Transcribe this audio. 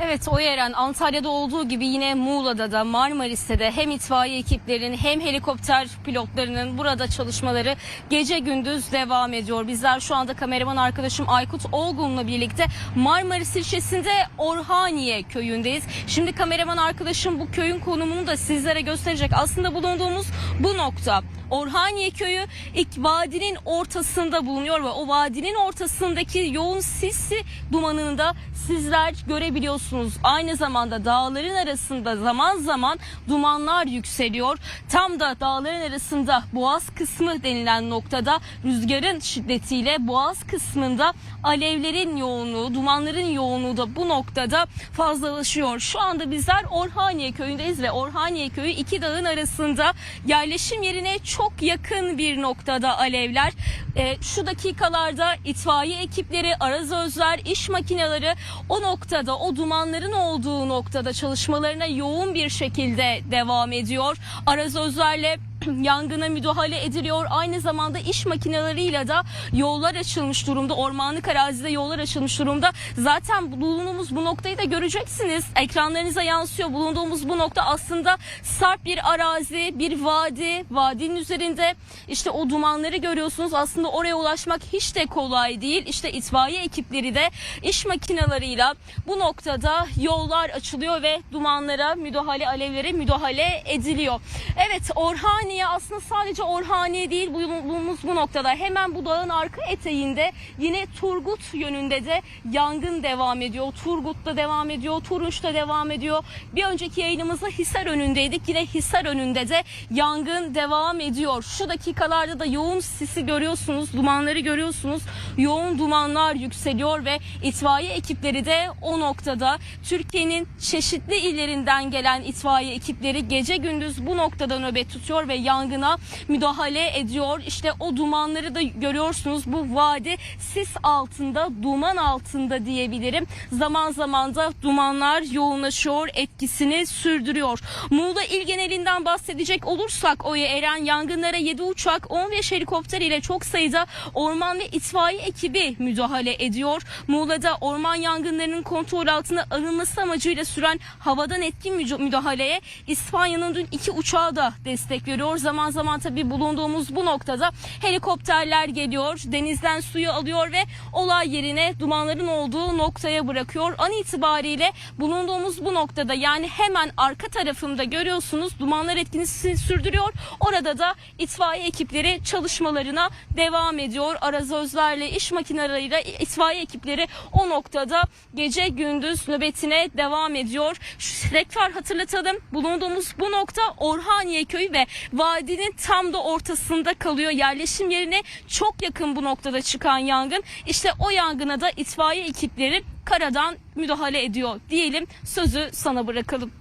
Evet o Eren Antalya'da olduğu gibi yine Muğla'da da Marmaris'te de hem itfaiye ekiplerinin hem helikopter pilotlarının burada çalışmaları gece gündüz devam ediyor. Bizler şu anda kameraman arkadaşım Aykut Olgun'la birlikte Marmaris ilçesinde Orhaniye köyündeyiz. Şimdi kameraman arkadaşım bu köyün konumunu da sizlere gösterecek. Aslında bulunduğumuz bu nokta Orhaniye köyü ilk vadinin ortasında bulunuyor ve o vadinin ortasındaki yoğun sisli dumanını da sizler görebiliyorsunuz. Aynı zamanda dağların arasında zaman zaman dumanlar yükseliyor. Tam da dağların arasında boğaz kısmı denilen noktada rüzgarın şiddetiyle boğaz kısmında alevlerin yoğunluğu, dumanların yoğunluğu da bu noktada fazlalaşıyor. Şu anda bizler Orhaniye köyündeyiz ve Orhaniye köyü iki dağın arasında yerleşim yerine çok yakın bir noktada alevler. E, şu dakikalarda itfaiye ekipleri, arazözler, iş makineleri o noktada, o dumanların olduğu noktada çalışmalarına yoğun bir şekilde devam ediyor. Arazözlerle yangına müdahale ediliyor. Aynı zamanda iş makineleriyle de yollar açılmış durumda. Ormanlık arazide yollar açılmış durumda. Zaten bulunduğumuz bu noktayı da göreceksiniz. Ekranlarınıza yansıyor. Bulunduğumuz bu nokta aslında sarp bir arazi, bir vadi. Vadinin üzerinde işte o dumanları görüyorsunuz. Aslında oraya ulaşmak hiç de kolay değil. İşte itfaiye ekipleri de iş makineleriyle bu noktada yollar açılıyor ve dumanlara müdahale, alevlere müdahale ediliyor. Evet Orhaniye aslında sadece Orhaniye değil bulunduğumuz bu noktada hemen bu dağın arka eteğinde yine Turgut yönünde de yangın devam ediyor. Turgut'ta devam ediyor, Turunç'ta devam ediyor. Bir önceki yayınımızda Hisar önündeydik. Yine Hisar önünde de yangın devam ediyor. Şu dakikalarda da yoğun sisi görüyorsunuz, dumanları görüyorsunuz. Yoğun dumanlar yükseliyor ve itfaiye ekipleri de o noktada Türkiye'nin çeşitli illerinden gelen itfaiye ekipleri gece gündüz bu noktada nöbet tutuyor ve yangına müdahale ediyor. İşte o dumanları da görüyorsunuz. Bu vadi sis altında, duman altında diyebilirim. Zaman zaman da dumanlar yoğunlaşıyor, etkisini sürdürüyor. Muğla il genelinden bahsedecek olursak Oya Eren yangınlara 7 uçak, 15 helikopter ile çok sayıda orman ve itfaiye ekibi müdahale ediyor. Muğla'da orman yangınlarının kontrol altına alınması amacıyla süren havadan etkin müdahaleye İspanya'nın dün iki uçağı da destek veriyor. Zaman zaman tabii bulunduğumuz bu noktada helikopterler geliyor, denizden suyu alıyor ve olay yerine dumanların olduğu noktaya bırakıyor. An itibariyle bulunduğumuz bu noktada yani hemen arka tarafımda görüyorsunuz dumanlar etkisini sürdürüyor. Orada da itfaiye ekipleri çalışmalarına devam ediyor. Arazözlerle, iş makineleriyle itfaiye ekipleri o noktada gece gündüz nöbetine devam ediyor. Şu tekrar hatırlatalım. Bulunduğumuz bu nokta Orhaniye köyü ve vadinin tam da ortasında kalıyor. Yerleşim yerine çok yakın bu noktada çıkan yangın. İşte o yangına da itfaiye ekipleri karadan müdahale ediyor diyelim. Sözü sana bırakalım.